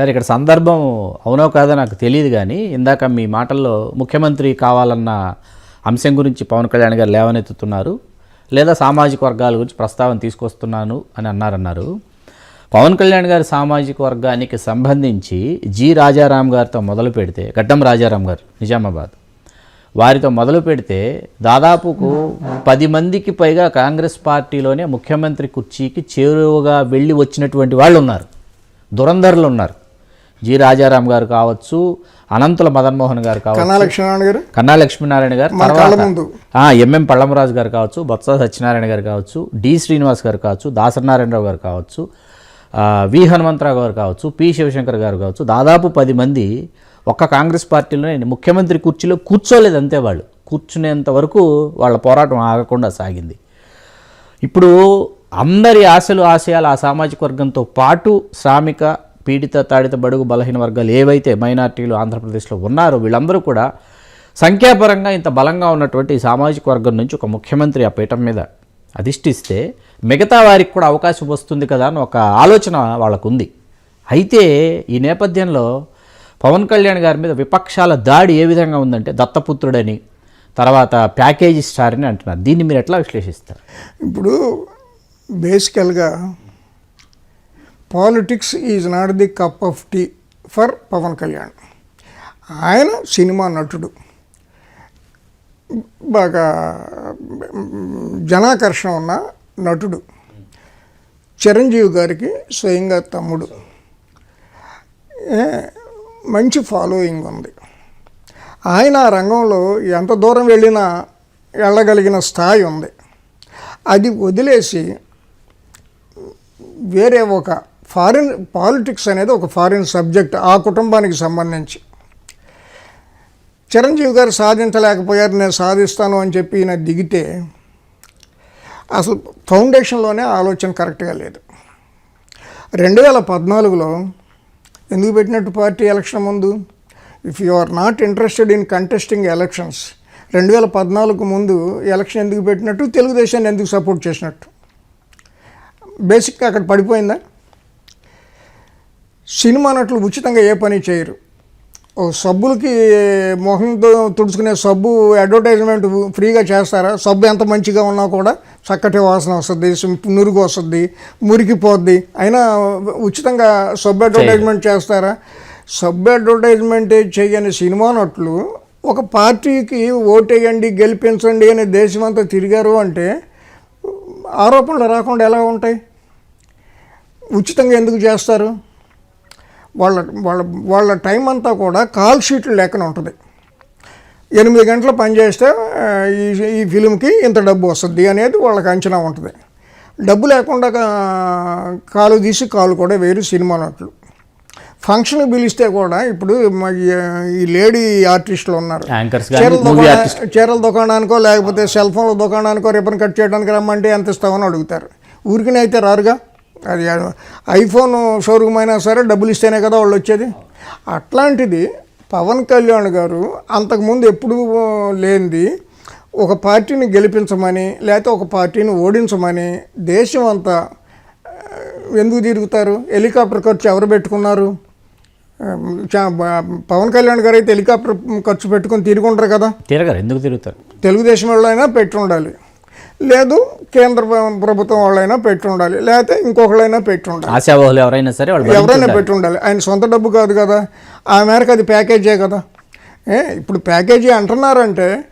సరే ఇక్కడ సందర్భం అవునో కాదో నాకు తెలియదు కానీ ఇందాక మీ మాటల్లో ముఖ్యమంత్రి కావాలన్న అంశం గురించి పవన్ కళ్యాణ్ గారు లేవనెత్తుతున్నారు లేదా సామాజిక వర్గాల గురించి ప్రస్తావన తీసుకొస్తున్నాను అని అన్నారన్నారు. పవన్ కళ్యాణ్ గారి సామాజిక వర్గానికి సంబంధించి జి రాజారాం గారితో మొదలు పెడితే గడ్డం రాజారాం గారు నిజామాబాద్ వారితో మొదలు పెడితే దాదాపుకు పది మందికి పైగా కాంగ్రెస్ పార్టీలోనే ముఖ్యమంత్రి కుర్చీకి చేరువగా వెళ్ళి వచ్చినటువంటి వాళ్ళు ఉన్నారు దురంధరులు ఉన్నారు జి రాజారాం గారు కావచ్చు అనంతుల మదన్మోహన్ గారు కావచ్చు కన్నా లక్ష్మీనారాయణ గారు? తర్వాత ఎంఎం పళ్ళమరాజు గారు కావచ్చు బొత్స సత్యనారాయణ గారు కావచ్చు డి శ్రీనివాస్ గారు కావచ్చు దాసనారాయణరావు గారు కావచ్చు వి హనుమంతరావు గారు కావచ్చు పి శివశంకర్ గారు కావచ్చు దాదాపు పది మంది ఒక్క కాంగ్రెస్ పార్టీలోనే ముఖ్యమంత్రి కుర్చీలో కూర్చోలేదు అంతే వాళ్ళు. కూర్చునేంత వరకు వాళ్ళ పోరాటం ఆగకుండా సాగింది. ఇప్పుడు అందరి ఆశలు ఆశయాలు ఆ సామాజిక వర్గంతో పాటు శ్రామిక పీడిత తాడిత బడుగు బలహీన వర్గాలు ఏవైతే మైనార్టీలు ఆంధ్రప్రదేశ్లో ఉన్నారో వీళ్ళందరూ కూడా సంఖ్యాపరంగా ఇంత బలంగా ఉన్నటువంటి సామాజిక వర్గం నుంచి ఒక ముఖ్యమంత్రి ఆ పీఠం మీద అధిష్ఠిస్తే మిగతా వారికి కూడా అవకాశం వస్తుంది కదా అని ఒక ఆలోచన వాళ్ళకు ఉంది అయితే ఈ నేపథ్యంలో పవన్ కళ్యాణ్ గారి మీద విపక్షాల దాడి ఏ విధంగా ఉందంటే దత్తపుత్రుడని తర్వాత ప్యాకేజీ స్టార్ అని అంటున్నారు. దీన్ని మీరు ఎట్లా విశ్లేషిస్తారు? ఇప్పుడు బేసికల్గా politics is not the cup of tea for Pawan Kalyan ఆయన సినిమా నటుడు బాగా జనాకర్షణ ఉన్న నటుడు చిరంజీవి గారికి స్వయంగా తమ్ముడు మంచి ఫాలోయింగ్ ఉంది ఆయన ఆ రంగంలో ఎంత దూరం వెళ్ళినా వెళ్ళగలిగిన స్థాయి ఉంది అది వదిలేసి వేరే ఒక ఫారిన్ పాలిటిక్స్ అనేది ఒక ఫారిన్ సబ్జెక్ట్ ఆ కుటుంబానికి సంబంధించి. చిరంజీవి గారు సాధించలేకపోయారు నేను సాధిస్తాను అని చెప్పి ఈయన దిగితే అసలు ఫౌండేషన్లోనే ఆలోచన కరెక్ట్గా లేదు. రెండు వేల పద్నాలుగులో ఎందుకు పెట్టినట్టు పార్టీ ఎలక్షన్ ముందు? If you are not interested in contesting elections రెండు వేల పద్నాలుగు ముందు ఎలక్షన్ ఎందుకు పెట్టినట్టు? తెలుగుదేశాన్ని ఎందుకు సపోర్ట్ చేసినట్టు? బేసిక్గా అక్కడ పడిపోయిందా? సినిమా నటులు ఉచితంగా ఏ పని చేయరు. ఓ సబ్బులకి మొహంతో తుడుచుకునే సబ్బు అడ్వర్టైజ్మెంట్ ఫ్రీగా చేస్తారా? సబ్బు ఎంత మంచిగా ఉన్నా కూడా చక్కటి వాసన వస్తుంది నురుగు వస్తుంది మురికిపోద్ది. అయినా ఉచితంగా సబ్బు అడ్వర్టైజ్మెంట్ చేస్తారా? సబ్బు అడ్వర్టైజ్మెంట్ చేయని సినిమా నటులు ఒక పార్టీకి ఓటేయండి గెలిపించండి అని దేశమంతా తిరిగారు అంటే ఆరోపణలు రాకుండా ఎలా ఉంటాయి? ఉచితంగా ఎందుకు చేస్తారు? వాళ్ళ వాళ్ళ వాళ్ళ టైం అంతా కూడా కాల్ షీట్లు లెక్కన ఉంటుంది. ఎనిమిది గంటలు పనిచేస్తే ఈ ఈ ఫిలింకి ఇంత డబ్బు వస్తుంది అనేది వాళ్ళకి అంచనా ఉంటుంది. డబ్బు లేకుండా కాలు తీసి కాలు కూడా వేరు సినిమా నటులు. ఫంక్షన్ పిలిస్తే కూడా ఇప్పుడు ఈ- లేడీ ఆర్టిస్టులు ఉన్నారు. చీరల చీరల దుకాణానికో లేకపోతే సెల్ ఫోన్ల దుకాణానికో రిబ్బన్ కట్ చేయడానికి రమ్మంటే ఎంత ఇస్తామని అడుగుతారు. ఊరికనే అయితే రారుగా? అది ఐఫోన్ షోరూమ్ అయినా సరే డబ్బులు ఇస్తేనే కదా వాళ్ళు వచ్చేది. అట్లాంటిది పవన్ కళ్యాణ్ గారు అంతకుముందు ఎప్పుడు లేనిది ఒక పార్టీని గెలిపించమని లేకపోతే ఒక పార్టీని ఓడించమని దేశం అంతా ఎందుకు తిరుగుతారు? హెలికాప్టర్ ఖర్చు ఎవరు పెట్టుకున్నారు? పవన్ కళ్యాణ్ గారు అయితే హెలికాప్టర్ ఖర్చు పెట్టుకొని తిరుగుంటారు కదా? తిరగరు ఎందుకు తిరుగుతారు? తెలుగుదేశం వాళ్ళైనా పెట్టి ఉండాలి లేదు కేంద్ర ప్ర- ప్రభుత్వం వాళ్ళైనా పెట్టి ఉండాలి లేకపోతే ఇంకొకళ్ళైనా పెట్టి ఉండాలి ఆశావహులు ఎవరైనా సరే ఎవరైనా. పెట్టి ఉండాలి ఆయన సొంత డబ్బు కాదు కదా. ఆ మేరకు అది ప్యాకేజే కదా. ఏ ఇప్పుడు ప్యాకేజీ అంటున్నారంటే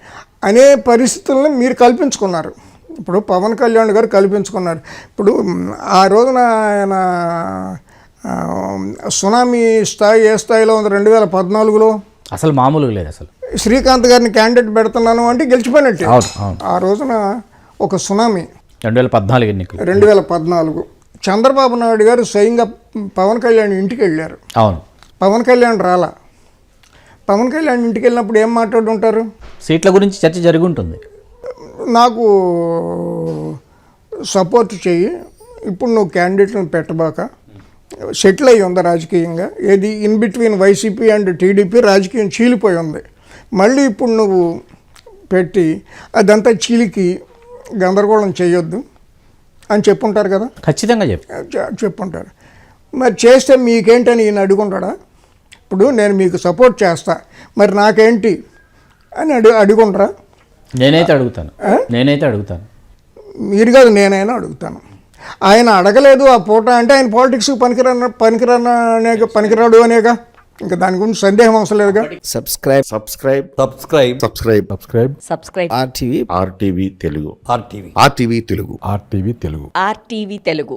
అనే పరిస్థితులను మీరు కల్పించుకున్నారు. ఇప్పుడు పవన్ కళ్యాణ్ గారు కల్పించుకున్నారు. ఇప్పుడు ఆ రోజున ఆయన సునామీ స్థాయి ఏ స్థాయిలో ఉంది? రెండు వేల పద్నాలుగులో? అసలు మామూలుగా లేదు అసలు. శ్రీకాంత్ గారిని క్యాండిడేట్ పెడుతున్నాను అంటే గెలిచిపోయినట్టే. ఆ రోజున ఒక సునామీ. రెండు వేల పద్నాలుగు ఎన్నికలు. రెండు వేల పద్నాలుగు. చంద్రబాబు నాయుడు గారు స్వయంగా పవన్ కళ్యాణ్ ఇంటికి వెళ్ళారు. అవును. పవన్ కళ్యాణ్ రాలా. పవన్ కళ్యాణ్ ఇంటికి వెళ్ళినప్పుడు ఏం మాట్లాడుంటారు? సీట్ల గురించి చర్చ జరిగి ఉంటుంది నాకు సపోర్ట్ చెయ్యి. ఇప్పుడు నువ్వు క్యాండిడేట్లను పెట్టబాక. సెటిల్ అయ్యి ఉంది రాజకీయంగా? ఏది? In between YCP and TDP రాజకీయం చీలిపోయి ఉంది. మళ్ళీ ఇప్పుడు నువ్వు పెట్టి అదంతా చీలికి గందరగోళం చేయొద్దు అని చెప్పుంటారు కదా? ఖచ్చితంగా చెప్పుంటారు. మరి చేస్తే మీకేంటని ఈయన అడుగుంటాడా? ఇప్పుడు నేను మీకు సపోర్ట్ చేస్తా. మరి నాకేంటి అని అడుగు అడుగుంటారా? నేనైతే అడుగుతాను. నేనైతే అడుగుతాను. మీరు కాదు నేనైనా అడుగుతాను. ఆయన అడగలేదు ఆ పూట అంటే ఆయన పాలిటిక్స్ పనికిరాన పనికిరాన అనేక పనికిరాడు అనేక ఇంకా దాని గురించి సందేహం అవసరం లేదుగా subscribe. Subscribe. Subscribe subscribe subscribe subscribe RTV RTV Telugu RTV RTV Telugu RTV Telugu RTV Telugu